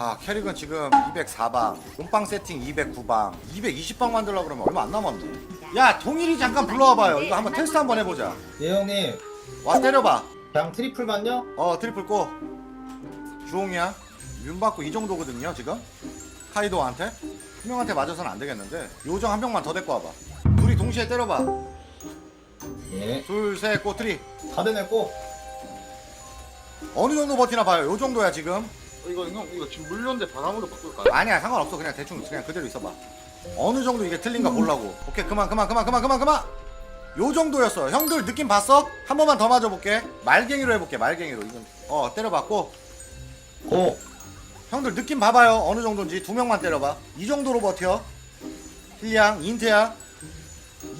아 캐릭은 지금 204방 몸빵 세팅 209방 220방 만들려고 그러면 얼마 안 남았네. 야 동일이 잠깐 불러와봐요. 이거 한번 테스트 한번 해보자. 예 형님. 와 때려봐. 그냥 트리플만요? 어 트리플 꼬 주홍이야. 윤 받고 이 정도거든요 지금. 카이도한테. 한 명한테 맞아서는 안 되겠는데. 요정 한 명만 더 데리고 와봐. 둘이 동시에 때려봐. 예. 둘셋 꼬트리. 다들 냈고. 어느 정도 버티나 봐요. 요 정도야 지금 이거 형 이거 지금 물렸는데 바람으로 바꿀까요? 아니야 상관없어. 그냥 대충 그냥 그대로 있어봐. 어느 정도 이게 틀린가 보려고. 오케이 그만 그만 그만 그만 그만 그만! 요 정도였어. 형들 느낌 봤어? 한 번만 더 맞아볼게. 말갱이로 해볼게 말갱이로. 이건 어 때려봤고. 고 형들 느낌 봐봐요. 어느 정도인지 두 명만 때려봐. 이 정도로 버텨. 힐량 인테야.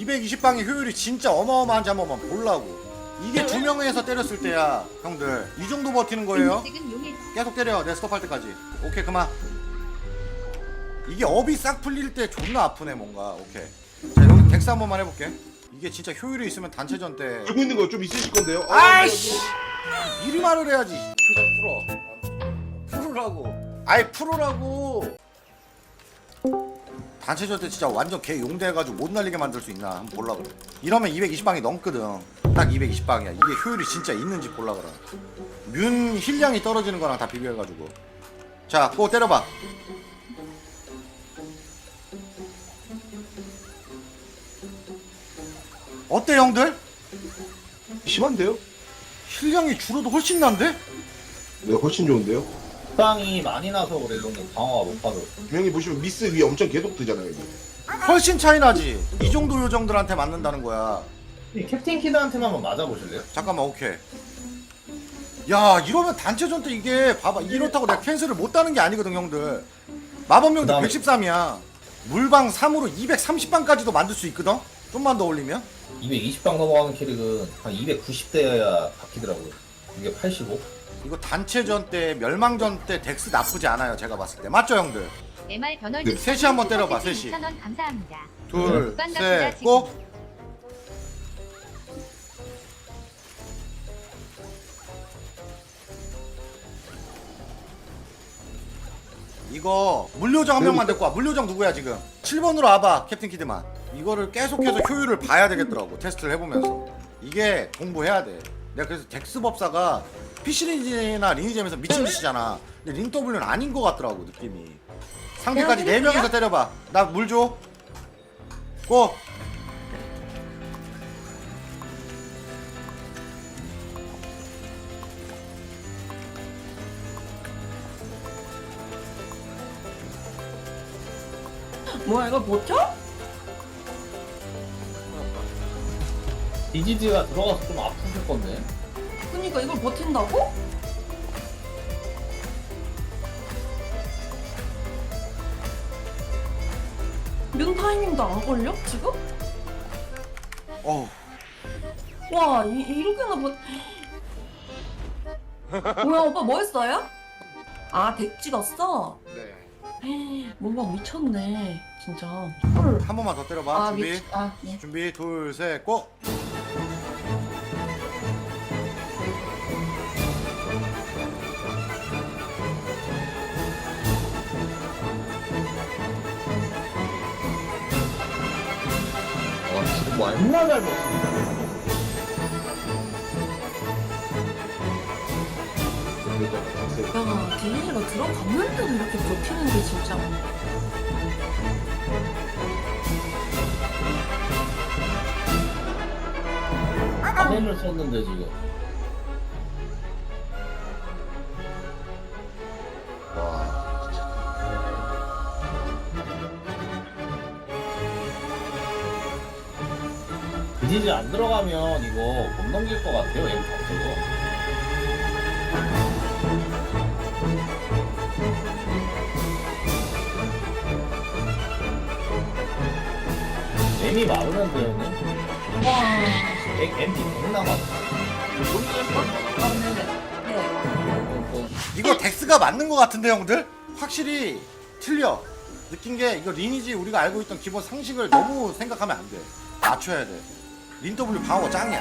220방의 효율이 진짜 어마어마한지 한 번만 보려고 이게 두 명에서 때렸을 때야 형들. 이 정도 버티는 거예요? 음식은 계속 때려 내 스톱할 때까지. 오케이 그만. 이게 업이 싹 풀릴 때 존나 아프네 뭔가. 오케이. 자 여기 덱스 한 번만 해볼게. 이게 진짜 효율이 있으면 단체전 때. 알고 있는 거 좀 있으실 건데요? 아, 아이씨! 미리 말을 해야지. 표정 풀어. 풀으라고. 아이 풀으라고 단체전 때 진짜 완전 개 용대해가지고 못 날리게 만들 수 있나 한번 볼라 그래 이러면 220방이 넘거든 딱 220방이야 이게 효율이 진짜 있는지 볼라 그래 뮨 힐량이 떨어지는 거랑 다 비교해가지고 자꼭 때려봐 어때 형들? 심한데요? 힐량이 줄어도 훨씬 난데? 네 훨씬 좋은데요? 빵이 많이 나서 그래 형님 방어가 못 받아 분명히 보시면 미스 위에 엄청 계속 뜨잖아요 이거. 훨씬 차이 나지. 이 정도 요정들한테 맞는다는 거야. 이 캡틴 키드한테만 한번 맞아보실래요? 잠깐만 오케이. 야 이러면 단체전 때 이게 봐봐. 이렇다고 내가 캔슬을 못 따는 게 아니거든 형들. 마법명도 그다음에- 113이야. 물방 3으로 230방까지도 만들 수 있거든? 좀만 더 올리면? 220방 넘어가는 캐릭은 한 290대여야 바뀌더라고요. 이게 85? 이거 단체전 때 멸망전 때 덱스 나쁘지 않아요 제가 봤을 때. 맞죠 형들? MR 변월 네, 셋이 한번 때려봐, 셋이. 2,000원 감사합니다. 둘셋꼭 이거 물요정 한 명만 데리고 와. 물요정 누구야 지금? 7번으로 와봐 캡틴 키드만. 이거를 계속해서 효율을 봐야 되겠더라고 테스트를 해보면서. 이게 공부해야 돼. 내가 그래서 덱스 법사가 피시리지나 리니지에서 미친 짓이잖아. 근데 린 W는 아닌 것 같더라고 느낌이. 상대까지 4명이서 때려봐. 나 물 줘. 고! 뭐야 이거 버텨? 디지즈가 들어가서 좀 아프실 건데 그니까 이걸 버틴다고? 면 타이밍도 안 걸려 지금? 어우 와 이, 이렇게나 버 뭐야 오빠 뭐 했어요? 아덱 찍었어? 네. 뭔가 미쳤네 진짜 헐. 한 번만 더 때려봐 아 준비 미치 아 네. 준비 둘 셋 고! 아뭐 존나 잘 먹습니다 야 디즈니가 들어갔는데도 이렇게 버티는 게 진짜 아내를 썼는데 지금 디지즈 안 들어가면 이거 못 넘길 것 같아요 M 자체도 M이 많은데 형님? 와 M, M이 100 남았어 네. 이거 덱스가 맞는 것 같은데 형들? 확실히 틀려 느낀 게 이거 리니지 우리가 알고 있던 기본 상식을 너무 생각하면 안돼 맞춰야 돼 린 W 방어 짱이야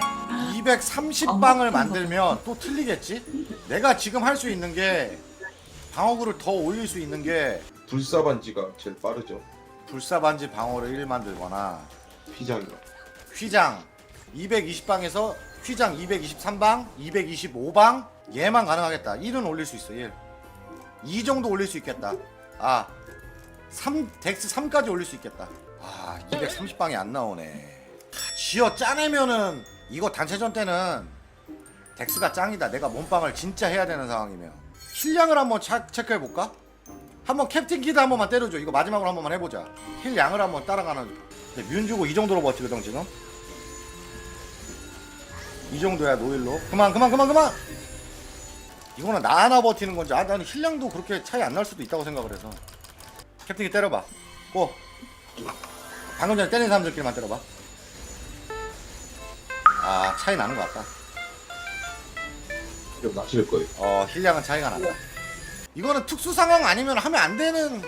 230방을 만들면 또 틀리겠지? 내가 지금 할 수 있는 게 방어구를 더 올릴 수 있는 게 불사 반지가 제일 빠르죠. 불사반지 방어를 1 만들거나 휘장이요. 휘장 220방에서 휘장 223방, 225방 얘만 가능하겠다. 1은 올릴 수 있어. 1. 2 정도 올릴 수 있겠다. 아. 3 덱스 3까지 올릴 수 있겠다. 아, 230방이 안 나오네. 지어 짜내면은 이거 단체전 때는 덱스가 짱이다. 내가 몸빵을 진짜 해야 되는 상황이면 힐량을 한번 차, 체크해 볼까? 한번 캡틴 키드 한 번만 때려줘. 이거 마지막으로 한 번만 해보자. 힐 양을 한번 따라가는. 근데 뮤 주고 이 정도로 버티거든 지금. 이 정도야 노일로. 그만 그만 그만 그만. 이거는 나 하나 버티는 건지. 아 나는 힐량도 그렇게 차이 안 날 수도 있다고 생각을 해서. 캡틴이 때려봐. 고. 방금 전에 때린 사람들끼리만 때려봐. 아 차이 나는 것 같다. 좀 나실 거예요. 어 힐량은 차이가 난다. 이거는 특수 상황 아니면 하면 안 되는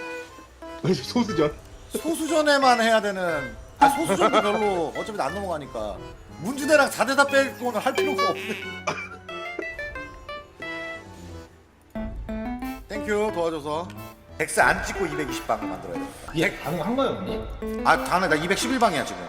소수전. 소수전에만 해야 되는 아 소수전도 별로 어차피 안 넘어가니까 문주대랑 4대다 뺄 거는 할 필요가 없네 땡큐 도와줘서 덱스 안 찍고 220방 만들어야 돼 이게 가능한가요, 형님? 아 다음에 나 211방이야 지금